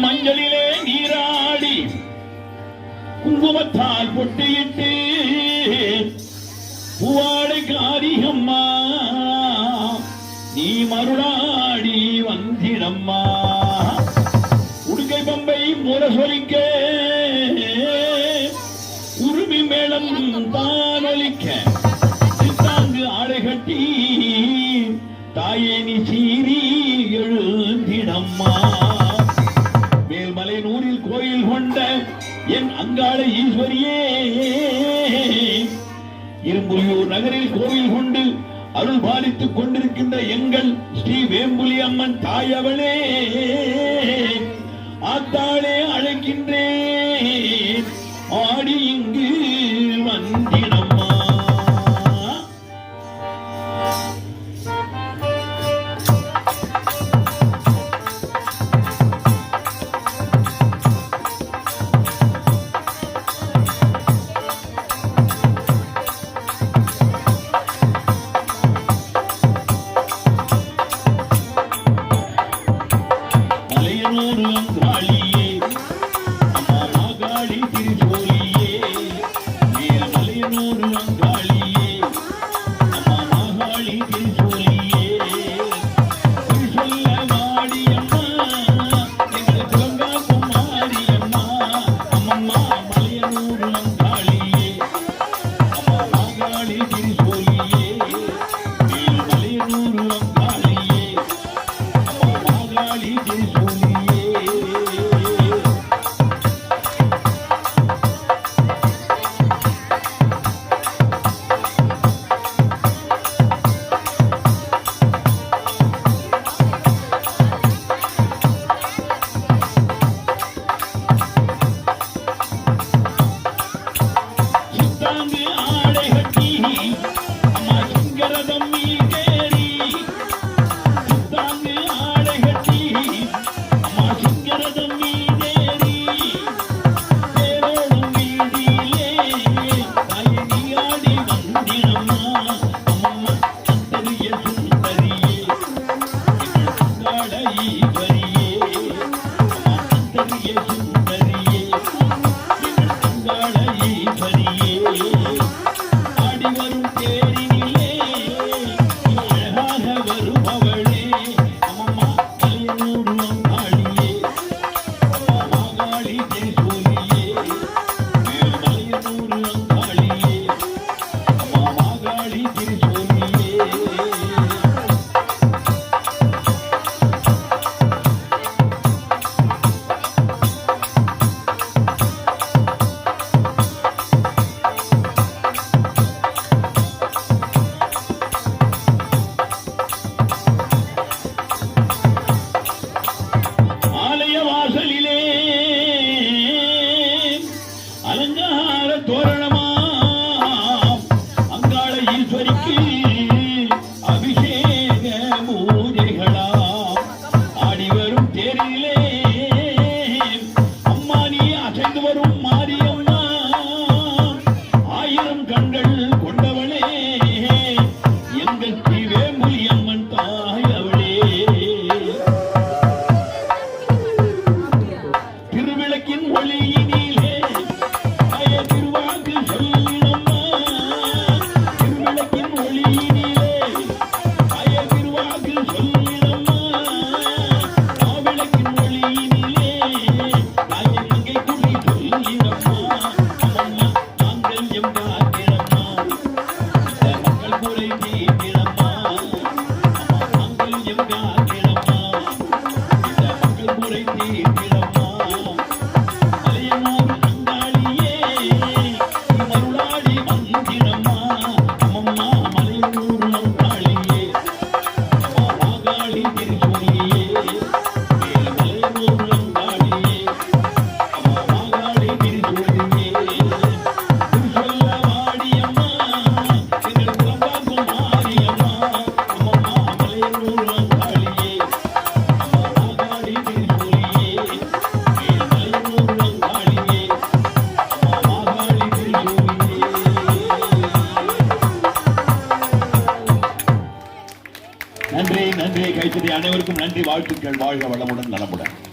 மஞ்சளிலே நீராடி குங்குமத்தால் பொட்டியிட்டு புவாடை காரியம்மா நீ மருளாடி வந்திடம்மா. உடுக்கை பம்பை முரசொலிக்க உருமி மேளம் தானொலிக்க சித்தாங்கு ஆடை கட்டி தாயே நீ சீரி எழுந்திடம்மா. ஈஸ்வரியே. இரும்புலியூர் நகரில் கோவில் கொண்டு அருள் பாலித்துக் கொண்டிருக்கின்ற எங்கள் ஸ்ரீ வேம்புலி அம்மன் தாயவளே. ஆத்தாளே அழைக்கின்ற மாங்காளியே அம்மா மாகாளி திருச்சோலியே மேல்மலையனோடு அங்காளியே அம்மா மாகாளி திருச்சோலியே ஒரு சொல்ல மாடியம்மா எங்கள் குலங்காக்கும் மாரியம்மா அம்மம்மா மலையனோடு அங்காளியே அம்மா மாகாளி திருச்சோலியே மேல்மலையனோடு அங்காளியே அம்மா மாகாளி திருச்சோலியே 没有 Happy அனைவருக்கும் நன்றி வாழ்த்துக்கள் வாழ்க வளமுடன் நலமுடன்.